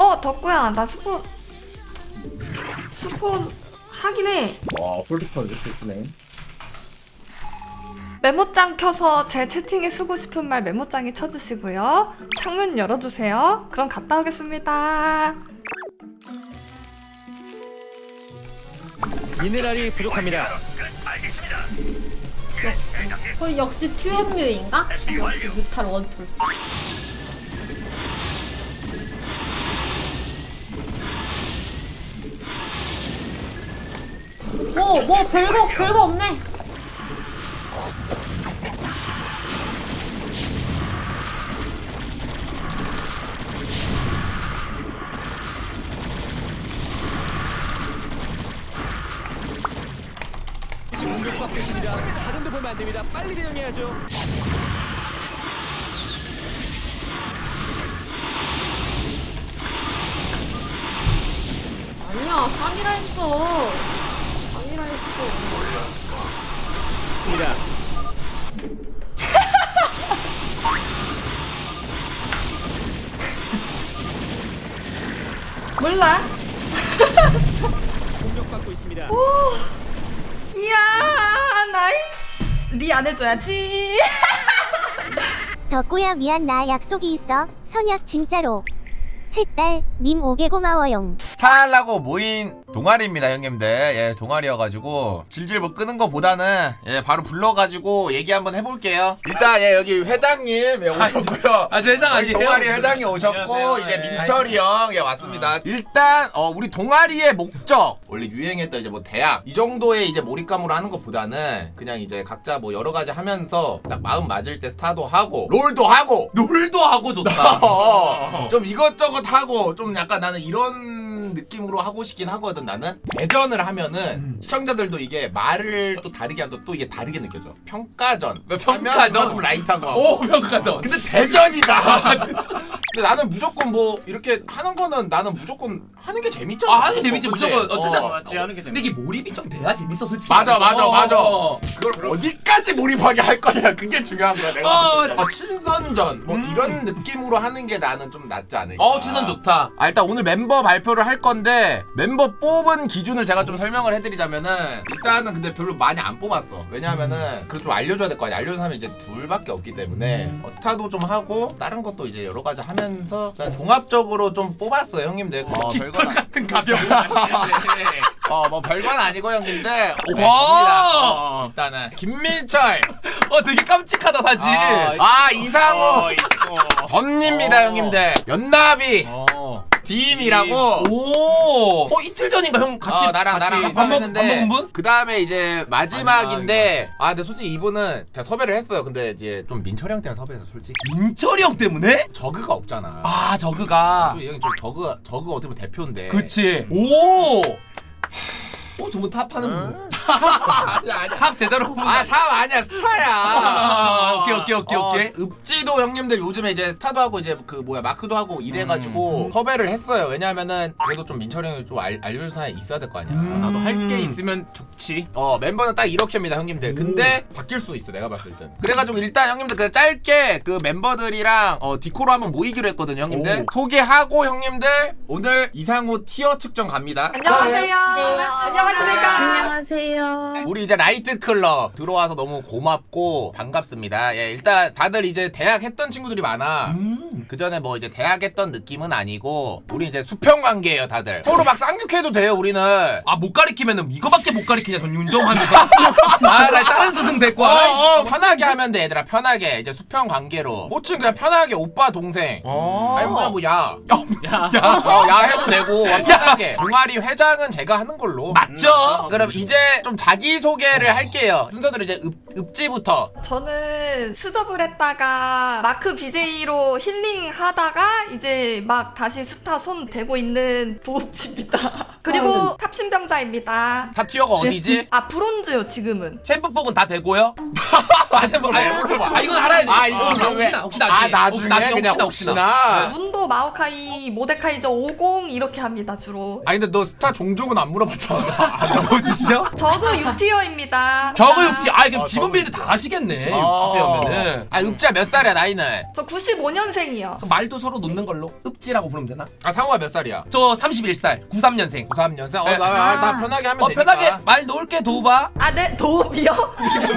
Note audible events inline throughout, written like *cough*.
어 덕구야 나 스폰 스폰 하긴 해. 와 홀드폰 이렇게 주네. 메모장 켜서 제 채팅에 쓰고 싶은 말 메모장에 쳐주시고요. 창문 열어주세요. 그럼 갔다 오겠습니다. 미네랄이 부족합니다. 역시 어, 역시 튜엠뮤인가? 역시 뮤탈 원툴 뭐, 뭐 별거 별거 없네 공격받겠습니다. 다른 데 보면 안 됩니다. 빨리 대응해야죠. 아니야 3이라 했어 몰라. 공격받고 있습니다. 이야 나이스. 리 안 해줘야지. *laughs* 덕구야 미안. 나 약속이 있어. 선약 진짜로. 흑달 님 오게 고마워용 스타하려고 모인 동아리입니다 형님들 예 동아리여가지고 질질 뭐 끄는 거보다는 예 바로 불러가지고 얘기 한번 해볼게요 일단 예 여기 회장님 예 오셨고요 아, 저 회장 여기 아니에요? 동아리 회장이 오셨고 안녕하세요. 이제 예. 민철이 형예 왔습니다 일단 어 우리 동아리의 목적 원래 유행했던 이제 뭐 대학 이 정도의 이제 몰입감으로 하는 것보다는 그냥 이제 각자 뭐 여러 가지 하면서 딱 마음 맞을 때 스타도 하고 롤도 하고 롤도 하고 좋다. *laughs* 어, 좀 이것저것 하고 좀 약간 나는 이런 느낌으로 하고 싶긴 하거든 나는 대전을 하면은 음. 시청자들도 이게 말을 또 다르게 하면 또 이게 다르게 느껴져 평가전 왜 평가전? 하면 좀 라이트한 거 같고 오 평가전. 근데 대전이다 *laughs* 근데 나는 무조건 뭐 이렇게 하는 거는 나는 무조건 하는 게 재밌잖아 아 하는 게 재밌지 그치? 무조건 어쨌든 어. 맞지, 하는 게 근데 이게 몰입이 좀 돼야 재밌어 솔직히. 맞아 맞아 어. 맞아 그걸 어디까지 몰입하게 할 거냐 그게 중요한 거야 내가 어, 봤을 때. 어, 친선전 뭐 이런 느낌으로 하는 게 나는 좀 낫지 않을까 어 진짜 좋다. 아, 일단 오늘 멤버 발표를 할 건데 멤버 뽑은 기준을 제가 좀 설명을 해드리자면은 일단은 근데 별로 많이 안 뽑았어 왜냐하면은 그래도 좀 알려줘야 될 거 아니야 알려준 사람이 이제 둘밖에 없기 때문에 어, 스타도 좀 하고 다른 것도 이제 여러 가지 하면 서 그냥 종합적으로 좀 뽑았어요 형님들 어, 별건 아- 같은 가벼운. *laughs* 어, 뭐 별건 아니고 형님들 네, 와. 어, 일단은 김민철 *laughs* 어 되게 깜찍하다 사진. 어, 아 이상호 어, 이거. 덤입니다 어. 형님들 연나비 어. 디임이라고 오. 어 이틀 전인가 형 같이 어, 나랑 같이 나랑 밥 먹- 밥 먹은 분? 그 다음에 이제 마지막인데 아 근데 솔직히 이분은 제가 섭외를 했어요 근데 이제 좀 민철이 형 때문에 섭외해서 솔직히 민철이 형 때문에? 저그가 없잖아 아 저그가. 이 형이 좀 저그 저그 어떻게 보면 대표인데 그치. 오. 어 저분 탑 타는 분. 아니야 아니야. 탑 제자로 뽑은 거 아다 아니야 스타야. 아, 오케이 오케이 오케이 어, 오케이. 읍지도 형님들 요즘에 이제 스타도 하고 이제 그 뭐야 마크도 하고 이래가지고 음. 섭외를 했어요. 왜냐면은 그래도 좀 민철이 형이 좀 알, 알려줄 사람이 있어야 될 거 아니야. 음. 나도 할 게 있으면 좋지. 어 멤버는 딱 이렇게입니다 형님들. 근데 바뀔 수 있어 내가 봤을 땐. 그래가지고 일단 형님들 그 짧게 그 멤버들이랑 어 디코로 한번 모이기로 했거든요 형님들. 오. 소개하고 형님들 오늘 이상호 티어 측정 갑니다. 안녕하세요. 안녕하십니까. 안녕하세요. 우리 이제 라이트 클럽 들어와서 너무 고맙고 반갑습니다. 예 일단 다들 이제 대학 했던 친구들이 많아. 음. 그 전에 뭐 이제 대학 했던 느낌은 아니고 우리 이제 수평 관계예요 다들. 서로 막 쌍욕해도 돼요 우리는. 아 못 가리키면은 이거밖에 못 가리키냐 전 윤정하면서 *laughs* 아나 다른 스승 데리고 어, 와. 어, 편하게 하면 돼 얘들아 편하게. 이제 수평 관계로. 모친 그냥 편하게 오빠 동생. 어. 아니 뭐야 뭐 야. 야. 어, 야 해도 되고 와, 편하게. 동아리 회장은 제가 하는 걸로. 맞죠? 그럼 이제 좀 자기소개를 할게요 순서대로 이제 읍, 읍지부터 저는 수접을 했다가 마크 BJ로 힐링 하다가 이제 막 다시 스타 손 대고 있는 부업치입니다. *laughs* 그리고 탑신병자입니다. 탑 티어가 어디지? 아 브론즈요 지금은. 챔프폭은 다 되고요? 아. 아 이건 알아야 돼아 혹시나 왜- 혹시나 혹시나 아 나중에 나중에 혹시 그냥 혹시나 혹시나 문 도 저도 마오카이, 모데카이저 50 이렇게 합니다 주로. 아니 근데 너 스타 종족은 안 물어봤잖아. *laughs* 아 저거 진짜? 저도 6티어입니다. 저거 육지 아 이거 아, 기본 저거 빌드 다 하시겠네 어. 육지면은 아 읍지야 몇 살이야 나이는? 저 95년생이요. 말도 서로 놓는 걸로 읍지라고 부르면 되나? 아 상호가 몇 살이야? 저 31살 93년생 93년생? 네. 어, 나, 나 아. 편하게 하면 어 되니까. 편하게 말 놓을게 도우바 아, 네, 도읍이요?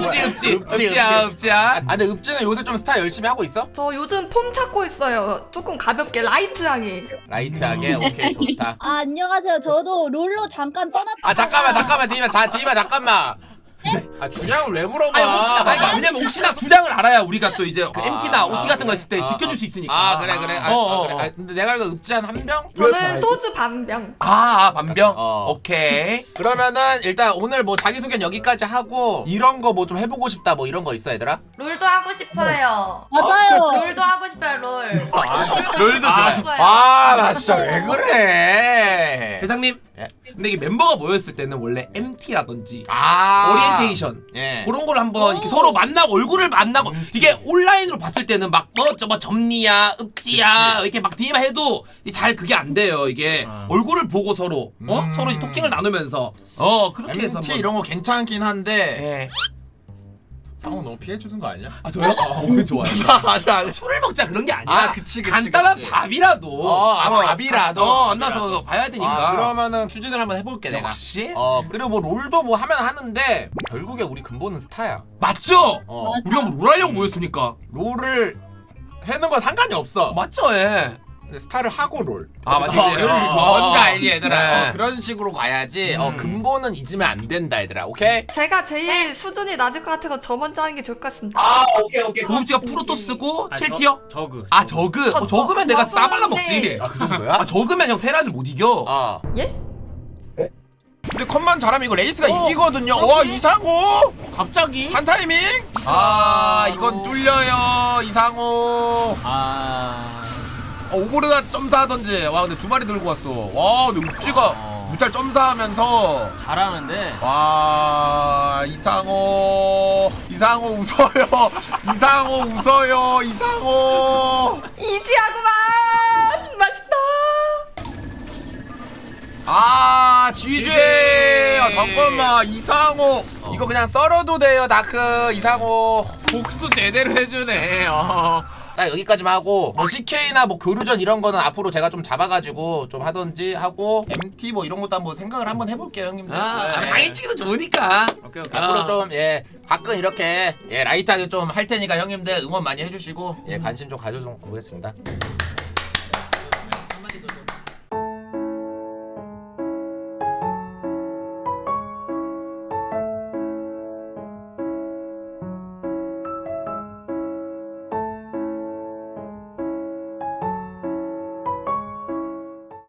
읍지 읍지 읍지, 읍지야 읍지. 읍지야 아 근데 읍지는 요새 좀 스타 열심히 하고 있어? 저 요즘 폼 찾고 있어요. 조금 가볍게 라이트하게. 라이트하게 오케이 좋다. 아, 안녕하세요. 저도 롤로 잠깐 떠났다. 아 잠깐만 잠깐만 디마 자 디마 잠깐만. *laughs* 아 주장을 왜 물어봐? 아니 혹시나 아니, 왜냐면 혹시나 주장을 알아야 우리가 또 이제 그 아, MT나 아, OT 같은 거 했을 때 아, 지켜줄 아. 수 있으니까 아 그래 그래. 아, 어, 어, 아, 그래. 어. 아, 근데 내가 알고 읍지 한한 병? 저는 소주 반병. 아, 아 반병 어. 오케이 *laughs* 그러면은 일단 오늘 뭐 자기 소개는 여기까지 하고 이런 거 뭐 좀 해보고 싶다 뭐 이런 거 있어 얘들아? 롤도 하고 싶어요. 맞아요. 롤도 하고 싶어요, 롤. 롤도 좋아요 아 나 진짜 왜 그래? 회장님 예. 근데 이게 멤버가 모였을 때는 원래 MT라든지 아. 오리엔테이션 예. 그런 걸 한번 이렇게 서로 만나고 얼굴을 만나고 이게 온라인으로 봤을 때는 막뭐저뭐 점리야 읍지야 이렇게 막 DM 해도 이잘 그게 안 돼요 이게. 얼굴을 보고 서로 어? 음. 서로 이 토킹을 나누면서. 어 그렇게 해서 MT 한번. 이런 거 괜찮긴 한데 예. 상호 너무 피해 주는 거 아니야? 아 저요? 아, 오늘 좋아요 *laughs* 맞아 맞아. 술을 먹자 그런 게 아니라 아, 그치, 그치, 간단한 그치. 밥이라도 어, 아, 한번 밥이라도. 같이, 어 만나서 봐야 되니까 아, 그러면은 추진을 한번 해볼게 내가. 역시 어 그리고 뭐 롤도 뭐 하면 하는데 결국에 우리 근본은 스타야. 맞죠? 어 우리가 뭐 롤하려고 모였습니까? 롤을 해는 건 상관이 없어. 맞죠 예. 근데 스타를 하고 롤. 아, 맞지. 어, 그런 식으로. 어, 뭔지 알지 얘들아. 네. 어, 그런 식으로 가야지. 어 음. 근본은 잊으면 안 된다 얘들아. 오케이? 제가 제일 수준이 낮을 것 같아서 저 먼저 하는 게 좋을 것 같습니다. 아 오케이 오케이. 고급지가 프로토스고 7티어? 저그. 아 저그? 저- 어, 저그면 내가. 싸발라 먹지 아 그 정도야? 아 저그면 형 테란을 못 이겨 아. 예? 근데 컷만 잘하면 이거 레이스가 이기거든요. 와 이상호 갑자기? 한 타이밍. 아 이건 뚫려요 이상호. 아. 어, 오버로다 점사하던지. 와 근데 두 마리 들고 왔어. 와 근데 욱지가 어. 무탈 점사하면서. 잘하는데. 와 이상호 이상호 웃어요 *laughs* 이상호 웃어요 이상호 이지하구만! 맛있다! 아 지휘 아, 잠깐만 이상호 이거 그냥 썰어도 돼요 다크 이상호 복수 제대로 해주네. 어. 딱 여기까지만 하고 뭐 CK나 뭐 교류전 이런 거는 앞으로 제가 좀 잡아가지고 좀 하던지 하고 MT 뭐 이런 것도 한번 생각을 한번 해볼게요 형님들 아 네. 당일치기도 좋으니까 오케이 오케이. 아. 앞으로 좀예 가끔 이렇게 예 라이트하게 좀 할 테니까 형님들 응원 많이 해주시고 예 관심 좀 가져주면 보겠습니다.